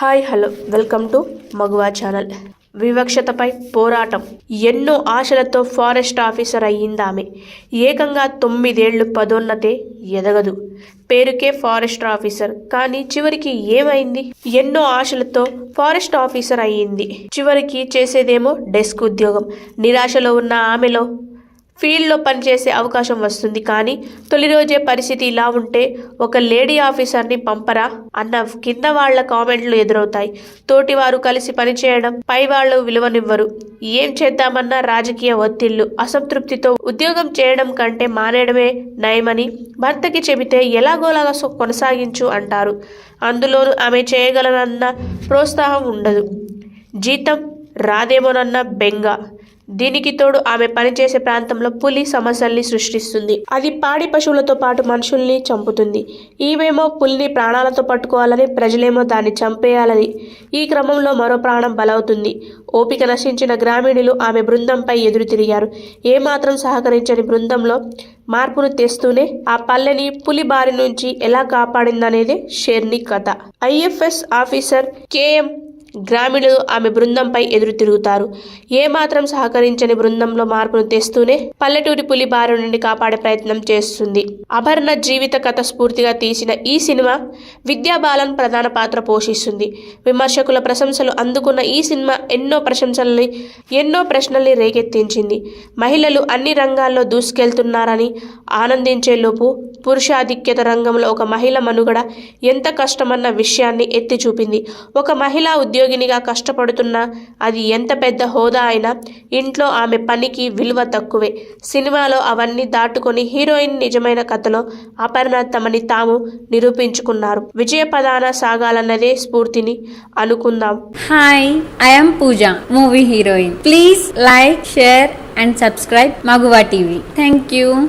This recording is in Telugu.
Hi hello. Welcome to Maguva channel. వివక్షతపై పోరాటం. ఎన్నో ఆశలతో ఫారెస్ట్ ఆఫీసర్ అయ్యిందామె ఏకంగా తొమ్మిదేళ్ళు పదోన్నతే ఎదగదు. పేరుకే ఫారెస్ట్ ఆఫీసర్. కానీ చివరికి ఏమైంది? ఎన్నో ఆశలతో ఫారెస్ట్ ఆఫీసర్ అయ్యింది. చివరికి చేసేదేమో డెస్క్ ఉద్యోగం. నిరాశలో ఉన్న ఆమెలో ఫీల్డ్లో పనిచేసే అవకాశం వస్తుంది. కానీ తొలి రోజే పరిస్థితి ఇలా ఉంటే ఒక లేడీ ఆఫీసర్ని పంపరా అన్న కింద వాళ్ళ కామెంట్లు ఎదురవుతాయి. తోటివారు కలిసి పనిచేయడం పై వాళ్ళు విలువనివ్వరు. ఏం చేద్దామన్నా రాజకీయ ఒత్తిళ్ళు అసంతృప్తితో ఉద్యోగం చేయడం కంటే మానేయడమే నయమని భర్తకి చెబితే ఎలాగోలాగా కొనసాగించు అంటారు. అందులోనూ ఆమె చేయగలనన్న ప్రోత్సాహం ఉండదు. జీతం రాదేమోనన్న బెంగ. దీనికి తోడు ఆమె పనిచేసే ప్రాంతంలో పులి సమస్యల్ని సృష్టిస్తుంది. అది పాడి పశువులతో పాటు మనుషుల్ని చంపుతుంది. ఈమెమో పులిని ప్రాణాలతో పట్టుకోవాలని ప్రజలేమో దాన్ని చంపేయాలని. ఈ క్రమంలో మరో ప్రాణం బలవుతుంది. ఓపిక నశించిన గ్రామీణులు ఆమె బృందంపై ఎదురు తిరిగారు. ఏమాత్రం సహకరించని బృందంలో మార్పును తెస్తూనే ఆ పల్లెని పులి బారి నుంచి ఎలా కాపాడిందనేదే షేర్ని కథ. ఐఎఫ్ఎస్ ఆఫీసర్ కేఎం గ్రామీణులు ఆమె బృందంపై ఎదురు తిరుగుతారు. ఏమాత్రం సహకరించని బృందంలో మార్పును తెస్తూనే పల్లెటూరి పులి బారి నుండి కాపాడే ప్రయత్నం చేస్తుంది. అభర్ణ జీవిత కథ స్ఫూర్తిగా తీసిన ఈ సినిమా విద్యా బాలన్ ప్రధాన పాత్ర పోషిస్తుంది. విమర్శకుల ప్రశంసలు అందుకున్న ఈ సినిమా ఎన్నో ప్రశంసల్ని ఎన్నో ప్రశ్నల్ని రేకెత్తించింది. మహిళలు అన్ని రంగాల్లో దూసుకెళ్తున్నారని ఆనందించేలోపు పురుషాధిక్యత రంగంలో ఒక మహిళ మనుగడ ఎంత కష్టమన్న విషయాన్ని ఎత్తి చూపింది ఒక మహిళా ఉద్యోగినిగా కష్టపడుతున్నా అది ఎంత పెద్ద హోదా అయినా ఇంట్లో ఆమె పనికి విలువ తక్కువే. సినిమాలో అవన్నీ దాటుకొని హీరోయిన్ నిజమైన కథలో అపర్ణ తమని తాము నిరూపించుకున్నారు. విజయ పదాన సాగాలన్నదే స్ఫూర్తిని అనుకుందాం. Hi I'm Pooja movie heroine please like share and subscribe Maguva TV thank you.